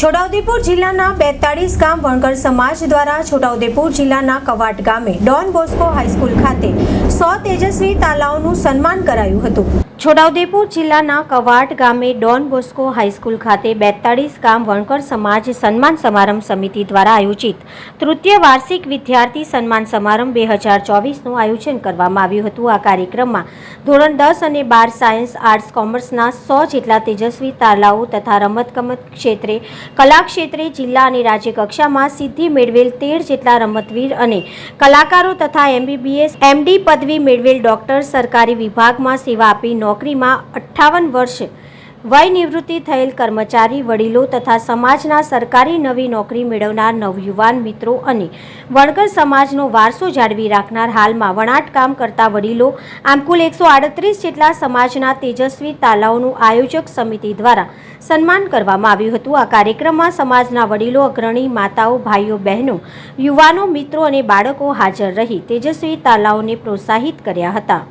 છોટાઉદેપુર જિલ્લાના બેતાળીસ ગામ વણકર સમાજ દ્વારા છોટાઉદેપુર જિલ્લાના કવાટ ગામે ડોન બોસ્કો હાઈસ્કૂલ ખાતે સો તેજસ્વી તાલાઓનું સન્માન કરાયું હતું. છોટાઉદેપુર જિલ્લાના કવાટ ગામે ડોન બોસ્કો હાઈસ્કૂલ ખાતે બેતાળીસ ગામ વણકર સમાજ સન્માન સમારંભ સમિતિ દ્વારા આયોજિત તૃતીય વાર્ષિક વિદ્યાર્થી સન્માન સમારંભ બે હજાર ચોવીસનું આયોજન કરવામાં આવ્યું હતું. આ કાર્યક્રમમાં ધોરણ દસ અને બાર સાયન્સ, આર્ટ્સ, કોમર્સના સો જેટલા તેજસ્વી તાલાઓ તથા રમતગમત ક્ષેત્રે કલા ક્ષેત્રે જિલ્લા અને રાજ્ય કક્ષામાં સિદ્ધિ મેળવેલ તેર જેટલા રમતવીર અને કલાકારો તથા એમબીબીએસ એમડી પદવી મેળવેલ ડોક્ટર સરકારી વિભાગમાં સેવા આપી નોકરીમાં અઠ્ઠાવન વર્ષ વય નિવૃત્તિ થયેલ કર્મચારી, વડીલો તથા સમાજના સરકારી નવી નોકરી મેળવનાર નવયુવાન મિત્રો અને વણકર સમાજનો વારસો જાળવી રાખનાર હાલમાં વણાટ કામ કરતા વડીલો, આમ કુલ એકસો આડત્રીસ જેટલા સમાજના તેજસ્વી તાલાઓનું આયોજક સમિતિ દ્વારા સન્માન કરવામાં આવ્યું હતું. આ કાર્યક્રમમાં સમાજના વડીલો, અગ્રણી, માતાઓ, ભાઈઓ, બહેનો, યુવાનો, મિત્રો અને બાળકો હાજર રહી તેજસ્વી તાલાઓને પ્રોત્સાહિત કર્યા હતા.